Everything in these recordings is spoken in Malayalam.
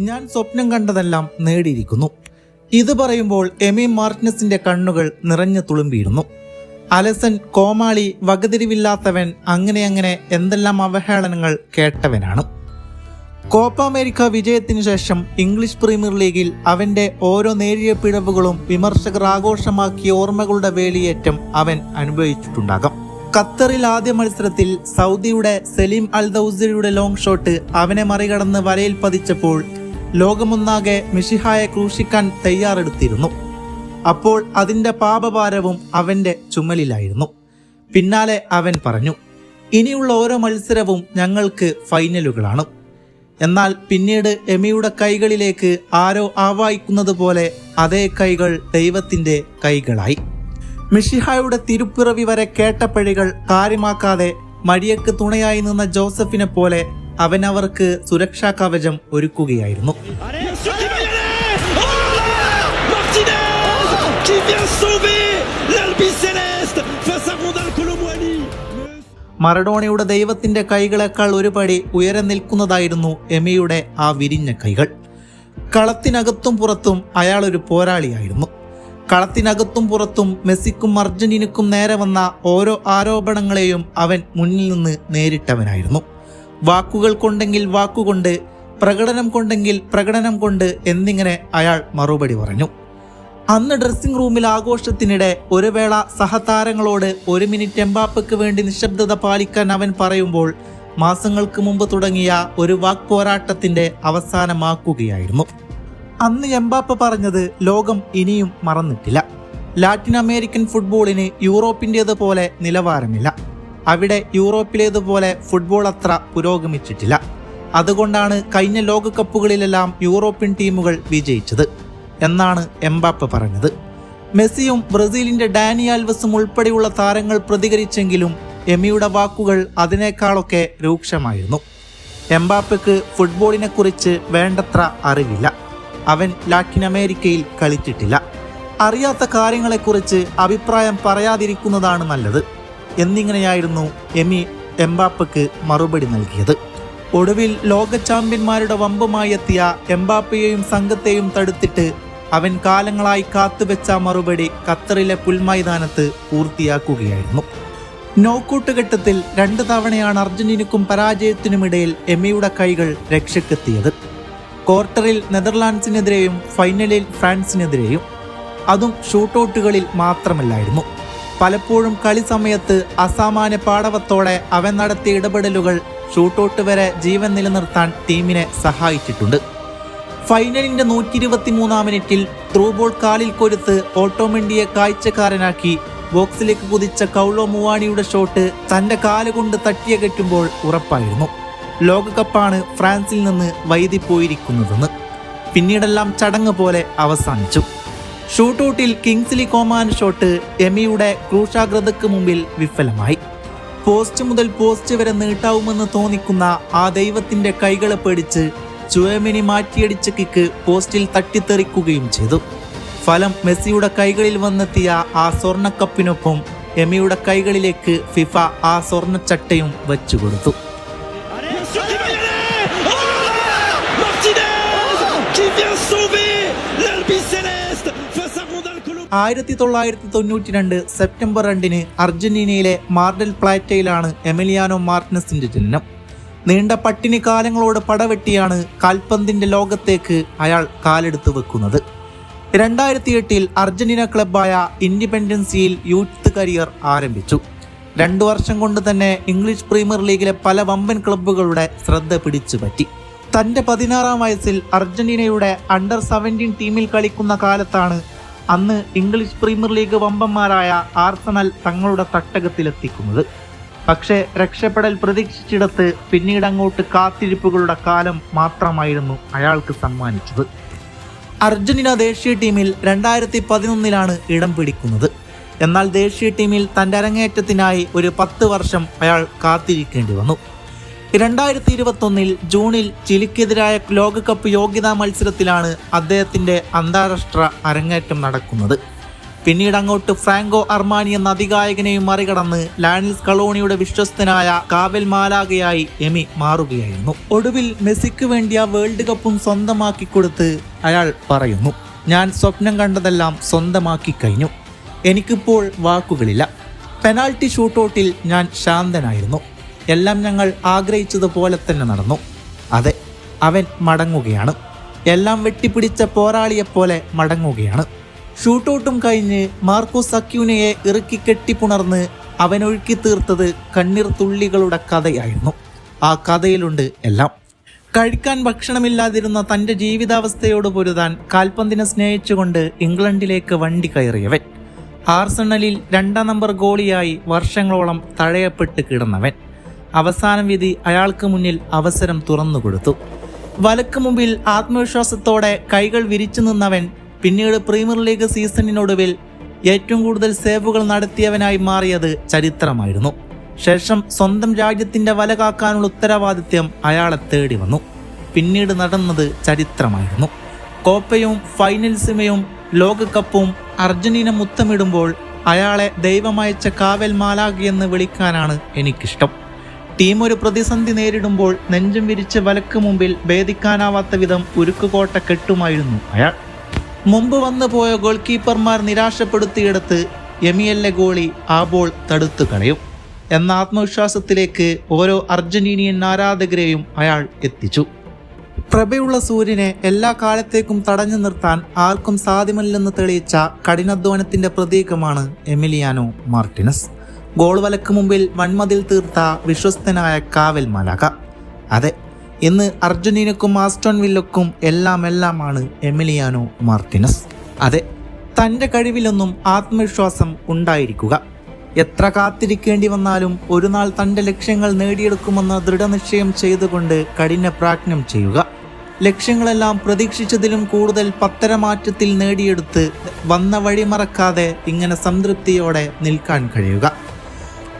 ഞാൻ സ്വപ്നം കണ്ടതെല്ലാം നേടിയിരിക്കുന്നു. ഇത് പറയുമ്പോൾ എമി മാർട്ടിനസിന്റെ കണ്ണുകൾ നിറഞ്ഞു തുളുമ്പിയിരുന്നു. അലസൻ കോമാളി വകതിരിവില്ലാത്തവൻ അങ്ങനെ അങ്ങനെ എന്തെല്ലാം അവഹേളനങ്ങൾ കേട്ടവനാണ്. കോപ്പ അമേരിക്ക വിജയത്തിനു ശേഷം ഇംഗ്ലീഷ് പ്രീമിയർ ലീഗിൽ അവന്റെ ഓരോ നേരിയ പിഴവുകളും വിമർശകർ ആഘോഷമാക്കിയ ഓർമ്മകളുടെ വേലിയേറ്റം അവൻ അനുഭവിച്ചിട്ടുണ്ടാകാം. ഖത്തറിൽ ആദ്യ മത്സരത്തിൽ സൗദിയുടെ സലീം അൽ ദൌസരിയുടെ ലോങ് ഷോട്ട് അവനെ മറികടന്ന് വലയിൽ പതിച്ചപ്പോൾ ലോകമൊന്നാകെ മിഷിഹായെ ക്രൂശിക്കാൻ തയ്യാറെടുത്തിരുന്നു. അപ്പോൾ അതിന്റെ പാപഭാരവും അവന്റെ ചുമലിലായിരുന്നു. പിന്നാലെ അവൻ പറഞ്ഞു ഇനിയുള്ള ഓരോ മത്സരവും ഞങ്ങൾക്ക് ഫൈനലുകളാണ്. എന്നാൽ പിന്നീട് എമിയുടെ കൈകളിലേക്ക് ആരോ ആവായിക്കുന്നത് പോലെ അതേ കൈകൾ ദൈവത്തിന്റെ കൈകളായി. മിഷിഹായുടെ തിരുപ്പിറവി വരെ കേട്ട പഴികൾ കാര്യമാക്കാതെ മടിയക്ക് തുണയായി നിന്ന ജോസഫിനെ പോലെ അവൻ അവർക്ക് സുരക്ഷാ കവചം ഒരുക്കുകയായിരുന്നു. മറഡോണയുടെ ദൈവത്തിന്റെ കൈകളെക്കാൾ ഒരുപടി ഉയരെ നിൽക്കുന്നതായിരുന്നു എമിയുടെ ആ വിരിഞ്ഞ കൈകൾ. കളത്തിനകത്തും പുറത്തും അയാൾ ഒരു പോരാളിയായിരുന്നു. കളത്തിനകത്തും പുറത്തും മെസ്സിക്കും അർജന്റീനക്കും നേരെ വന്ന ഓരോ ആരോപണങ്ങളെയും അവൻ മുന്നിൽ നിന്ന് നേരിട്ടവനായിരുന്നു. വാക്കുകൾ കൊണ്ടെങ്കിൽ വാക്കുകൊണ്ട് പ്രകടനം കൊണ്ടെങ്കിൽ പ്രകടനം കൊണ്ട് എന്നിങ്ങനെ അയാൾ മറുപടി പറഞ്ഞു. അന്ന് ഡ്രസ്സിംഗ് റൂമിൽ ആഘോഷത്തിനിടെ ഒരു വേള സഹതാരങ്ങളോട് ഒരു മിനിറ്റ് എംബാപ്പയ്ക്ക് വേണ്ടി നിശബ്ദത പാലിക്കാൻ അവൻ പറയുമ്പോൾ മാസങ്ങൾക്ക് മുമ്പ് തുടങ്ങിയ ഒരു വാക്ക് പോരാട്ടത്തിന്റെ അവസാനമാക്കുകയായിരുന്നു. അന്ന് എംബാപ്പ പറഞ്ഞത് ലോകം ഇനിയും മറന്നിട്ടില്ല. ലാറ്റിൻ അമേരിക്കൻ ഫുട്ബോളിന് യൂറോപ്പിന്റേതുപോലെ നിലവാരമില്ല. അവിടെ യൂറോപ്പിലേതുപോലെ ഫുട്ബോൾ അത്ര പുരോഗമിച്ചിട്ടില്ല. അതുകൊണ്ടാണ് കഴിഞ്ഞ ലോകകപ്പുകളിലെല്ലാം യൂറോപ്യൻ ടീമുകൾ വിജയിച്ചത് എന്നാണ് എംബാപ്പ പറഞ്ഞത്. മെസ്സിയും ബ്രസീലിന്റെ ഡാനി ആൽവസും ഉൾപ്പെടെയുള്ള താരങ്ങൾ പ്രതികരിച്ചെങ്കിലും എമിയുടെ വാക്കുകൾ അതിനേക്കാളൊക്കെ രൂക്ഷമായിരുന്നു. എംബാപ്പയ്ക്ക് ഫുട്ബോളിനെ കുറിച്ച് വേണ്ടത്ര അറിവില്ല. അവൻ ലാറ്റിൻ അമേരിക്കയിൽ കളിച്ചിട്ടില്ല. അറിയാത്ത കാര്യങ്ങളെക്കുറിച്ച് അഭിപ്രായം പറയാതിരിക്കുന്നതാണ് നല്ലത്. എന്നിങ്ങനെയായിരുന്നു എമി എംബാപ്പയ്ക്ക് മറുപടി നൽകിയത്. ഒടുവിൽ ലോക ചാമ്പ്യന്മാരുടെ വമ്പുമായി എത്തിയ എംബാപ്പയെയും സംഘത്തെയും തടുത്തിട്ട് അവൻ കാലങ്ങളായി കാത്തുവെച്ച മറുപടി ഖത്തറിലെ പുൽമൈതാനത്ത് പൂർത്തിയാക്കുകയായിരുന്നു. നോക്കൌട്ട് ഘട്ടത്തിൽ രണ്ട് തവണയാണ് അർജന്റീനക്കും പരാജയത്തിനുമിടയിൽ എമിയുടെ കൈകൾ രക്ഷക്കെത്തിയത്. ക്വാർട്ടറിൽ നെതർലാൻഡ്സിനെതിരെയും ഫൈനലിൽ ഫ്രാൻസിനെതിരെയും. അതും ഷൂട്ടൌട്ടുകളിൽ മാത്രമല്ലായിരുന്നു. പലപ്പോഴും കളി സമയത്ത് അസാമാന്യ പാടവത്തോടെ അവൻ നടത്തിയ ഇടപെടലുകൾ ഷൂട്ടൗട്ട് വരെ ജീവൻ നിലനിർത്താൻ ടീമിനെ സഹായിച്ചിട്ടുണ്ട്. ഫൈനലിന്റെ നൂറ്റി ഇരുപത്തി മൂന്നാം മിനിറ്റിൽ ത്രൂബോൾ കാലിൽ കൊരുത്ത് ഓട്ടോമെൻഡിയെ കാഴ്ചക്കാരനാക്കി ബോക്സിലേക്ക് കുതിച്ച കൗളോ മുവാണിയുടെ ഷോട്ട് തന്റെ കാലുകൊണ്ട് തട്ടിയകറ്റുമ്പോൾ ഉറപ്പായിരുന്നു. ലോകകപ്പാണ് ഫ്രാൻസിൽ നിന്ന് വൈദിപ്പോയിരിക്കുന്നതെന്ന് പിന്നീടെല്ലാം ചടങ്ങ് പോലെ അവസാനിച്ചു. ഷൂട്ടൌട്ടിൽ കിങ്സ്ലി കോമാൻ ഷോട്ട് എമിയുടെ ക്രൂശാഗ്രതയ്ക്ക് മുമ്പിൽ വിഫലമായി. പോസ്റ്റ് മുതൽ പോസ്റ്റ് വരെ നീട്ടാവുമെന്ന് തോന്നിക്കുന്ന ആ ദൈവത്തിന്റെ കൈകളെ പേടിച്ച് ചുവമിനി മാറ്റിയടിച്ച കിക്ക് പോസ്റ്റിൽ തട്ടിത്തെറിക്കുകയും ചെയ്തു. ഫലം മെസ്സിയുടെ കൈകളിൽ വന്നെത്തിയ ആ സ്വർണക്കപ്പിനൊപ്പം എമിയുടെ കൈകളിലേക്ക് ഫിഫ ആ സ്വർണച്ചട്ടയും വെച്ചുകൊടുത്തു. ആയിരത്തി തൊള്ളായിരത്തി തൊണ്ണൂറ്റി രണ്ട് സെപ്റ്റംബർ രണ്ടിന് അർജന്റീനയിലെ മാർഡൽ പ്ലാറ്റയിലാണ് എമിലിയാനോ മാർട്ടിനസിന്റെ ജനനം. നീണ്ട പട്ടിണി കാലങ്ങളോട് പടവെട്ടിയാണ് കാൽപന്തിന്റെ ലോകത്തേക്ക് അയാൾ കാലെടുത്തു വെക്കുന്നത്. രണ്ടായിരത്തി എട്ടിൽ അർജന്റീന ക്ലബായ ഇൻഡിപെൻഡൻസിയിൽ യൂത്ത് കരിയർ ആരംഭിച്ചു. രണ്ടു വർഷം കൊണ്ട് തന്നെ ഇംഗ്ലീഷ് പ്രീമിയർ ലീഗിലെ പല വമ്പൻ ക്ലബ്ബുകളുടെ ശ്രദ്ധ പിടിച്ചുപറ്റി തന്റെ പതിനാറാം വയസ്സിൽ അർജന്റീനയുടെ അണ്ടർ സെവന്റീൻ ടീമിൽ കളിക്കുന്ന കാലത്താണ് അന്ന് ഇംഗ്ലീഷ് പ്രീമിയർ ലീഗ് വമ്പന്മാരായ ആർസണൽ തങ്ങളുടെ തട്ടകത്തിലെത്തിക്കുന്നത്. പക്ഷേ രക്ഷപ്പെടൽ പ്രതീക്ഷിച്ചിടത്ത് പിന്നീട് അങ്ങോട്ട് കാത്തിരിപ്പുകളുടെ കാലം മാത്രമായിരുന്നു അയാൾക്ക് സമ്മാനിച്ചത്. അർജന്റീന ദേശീയ ടീമിൽ രണ്ടായിരത്തി പതിനൊന്നിലാണ് ഇടം പിടിക്കുന്നത്. എന്നാൽ ദേശീയ ടീമിൽ തന്റെ അരങ്ങേറ്റത്തിനായി ഒരു പത്ത് വർഷം അയാൾ കാത്തിരിക്കേണ്ടി വന്നു. രണ്ടായിരത്തി ഇരുപത്തൊന്നിൽ ജൂണിൽ ചിലിക്കെതിരായ ലോകകപ്പ് യോഗ്യതാ മത്സരത്തിലാണ് അദ്ദേഹത്തിന്റെ അന്താരാഷ്ട്ര അരങ്ങേറ്റം നടക്കുന്നത്. പിന്നീട് അങ്ങോട്ട് ഫ്രാങ്കോ അർമാനി എന്ന അതികായകനെയും മറികടന്ന് ലാനിൽസ് കളോണിയുടെ വിശ്വസ്തനായ കാവൽ മാലാകയായി എമി മാറുകയായിരുന്നു. ഒടുവിൽ മെസ്സിക്ക് വേണ്ടി ആ വേൾഡ് കപ്പും സ്വന്തമാക്കി കൊടുത്ത് അയാൾ പറയുന്നു ഞാൻ സ്വപ്നം കണ്ടതെല്ലാം സ്വന്തമാക്കി കഴിഞ്ഞു. എനിക്കിപ്പോൾ വാക്കുകളില്ല. പെനാൾട്ടി ഷൂട്ടൗട്ടിൽ ഞാൻ ശാന്തനായിരുന്നു. എല്ലാം ഞങ്ങൾ ആഗ്രഹിച്ചതുപോലെ തന്നെ നടന്നു. അതെ അവൻ മടങ്ങുകയാണ്. എല്ലാം വെട്ടിപ്പിടിച്ച പോരാളിയെപ്പോലെ മടങ്ങുകയാണ്. ഷൂട്ടൗട്ടും കഴിഞ്ഞ് മാർക്കോ അക്യൂനയെ ഇറക്കി കെട്ടിപ്പുണർന്ന് അവനൊഴുക്കി തീർത്തത് കണ്ണീർ തുള്ളികളുടെ കഥയായിരുന്നു. ആ കഥയിലുണ്ട് എല്ലാം. കഴിക്കാൻ ഭക്ഷണമില്ലാതിരുന്ന തന്റെ ജീവിതാവസ്ഥയോട് പൊരുതാൻ കാൽപന്തിനെ സ്നേഹിച്ചുകൊണ്ട് ഇംഗ്ലണ്ടിലേക്ക് വണ്ടി കയറിയവൻ. ആർസണലിൽ രണ്ടാം നമ്പർ ഗോളിയായി വർഷങ്ങളോളം തഴയപ്പെട്ട് കിടന്നവൻ. അവസാനം വിധി അയാൾക്ക് മുന്നിൽ അവസരം തുറന്നു കൊടുത്തു. വലക്ക് മുമ്പിൽ ആത്മവിശ്വാസത്തോടെ കൈകൾ വിരിച്ചു നിന്നവൻ പിന്നീട് പ്രീമിയർ ലീഗ് സീസണിനൊടുവിൽ ഏറ്റവും കൂടുതൽ സേവുകൾ നടത്തിയവനായി മാറിയത് ചരിത്രമായിരുന്നു. ശേഷം സ്വന്തം രാജ്യത്തിന്റെ വല കാക്കാനുള്ള ഉത്തരവാദിത്യം അയാളെ തേടി വന്നു. പിന്നീട് നടന്നത് ചരിത്രമായിരുന്നു. കോപ്പയും ഫൈനൽസിമയും ലോകകപ്പും അർജന്റീന മുത്തമിടുമ്പോൾ അയാളെ ദൈവമയച്ച കാവൽ എന്ന് വിളിക്കാനാണ് എനിക്കിഷ്ടം. ടീം ഒരു പ്രതിസന്ധി നേരിടുമ്പോൾ നെഞ്ചും വിരിച്ച് വലക്ക് മുമ്പിൽ ഭേദിക്കാനാവാത്ത വിധം ഉരുക്കുകോട്ട കെട്ടുമായിരുന്നു അയാൾ. മുമ്പ് വന്നു പോയ ഗോൾ കീപ്പർമാർ നിരാശപ്പെടുത്തിയെടുത്ത് എമിയല്ലെ ഗോളി ആ ബോൾ തടുത്തു കളയും. എന്ന ആത്മവിശ്വാസത്തിലേക്ക് ഓരോ അർജന്റീനിയൻ ആരാധകരെയും അയാൾ എത്തിച്ചു. പ്രഭയുള്ള സൂര്യനെ എല്ലാ കാലത്തേക്കും തടഞ്ഞു നിർത്താൻ ആർക്കും സാധ്യമല്ലെന്ന് തെളിയിച്ച കഠിനാധ്വാനത്തിന്റെ പ്രതീകമാണ് എമിലിയാനോ മാർട്ടിനസ്. ഗോൾ വലക്ക് മുമ്പിൽ വൺമതിൽ തീർത്ത വിശ്വസ്തനായ കാവൽ മലക അതെ ഇന്ന് അർജന്റീനക്കും ആസ്റ്റോൺ വില്ലക്കും എല്ലാം എല്ലാമാണ് എമിലിയാനോ മാർട്ടിനസ്. അതെ തന്റെ കഴിവിലൊന്നും ആത്മവിശ്വാസം ഉണ്ടായിരിക്കുക. എത്ര കാത്തിരിക്കേണ്ടി വന്നാലും ഒരു നാൾ തന്റെ ലക്ഷ്യങ്ങൾ നേടിയെടുക്കുമെന്ന് ദൃഢനിശ്ചയം ചെയ്തുകൊണ്ട് കഠിന പ്രാജ്ഞം ചെയ്യുക. ലക്ഷ്യങ്ങളെല്ലാം പ്രതീക്ഷിച്ചതിലും കൂടുതൽ പത്തരമാറ്റത്തിൽ നേടിയെടുത്ത് വന്ന വഴി മറക്കാതെ ഇങ്ങനെ സംതൃപ്തിയോടെ നിൽക്കാൻ കഴിയുക.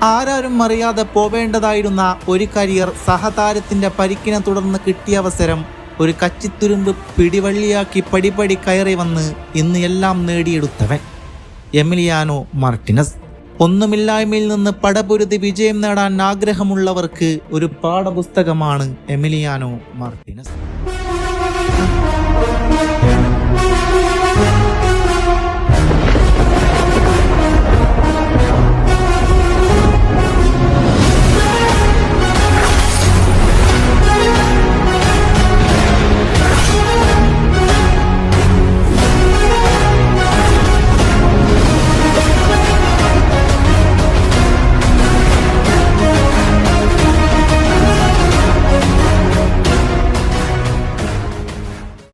ആരാരും അറിയാതെ പോവേണ്ടതായിരുന്ന ഒരു കരിയർ സഹതാരത്തിന്റെ പരിക്കിനെ തുടർന്ന് കിട്ടിയ അവസരം ഒരു കച്ചിത്തുരുമ്പ് പിടിവള്ളിയാക്കി പടിപടി കയറി വന്ന് ഇന്ന് എല്ലാം നേടിയെടുത്തവൻ. Emiliano Martinez. ഒന്നുമില്ലായ്മയിൽ നിന്ന് പടപൊരുതി വിജയം നേടാൻ ആഗ്രഹമുള്ളവർക്ക് ഒരു പാഠപുസ്തകമാണ് എമിലിയാനോ മാർട്ടിനസ്.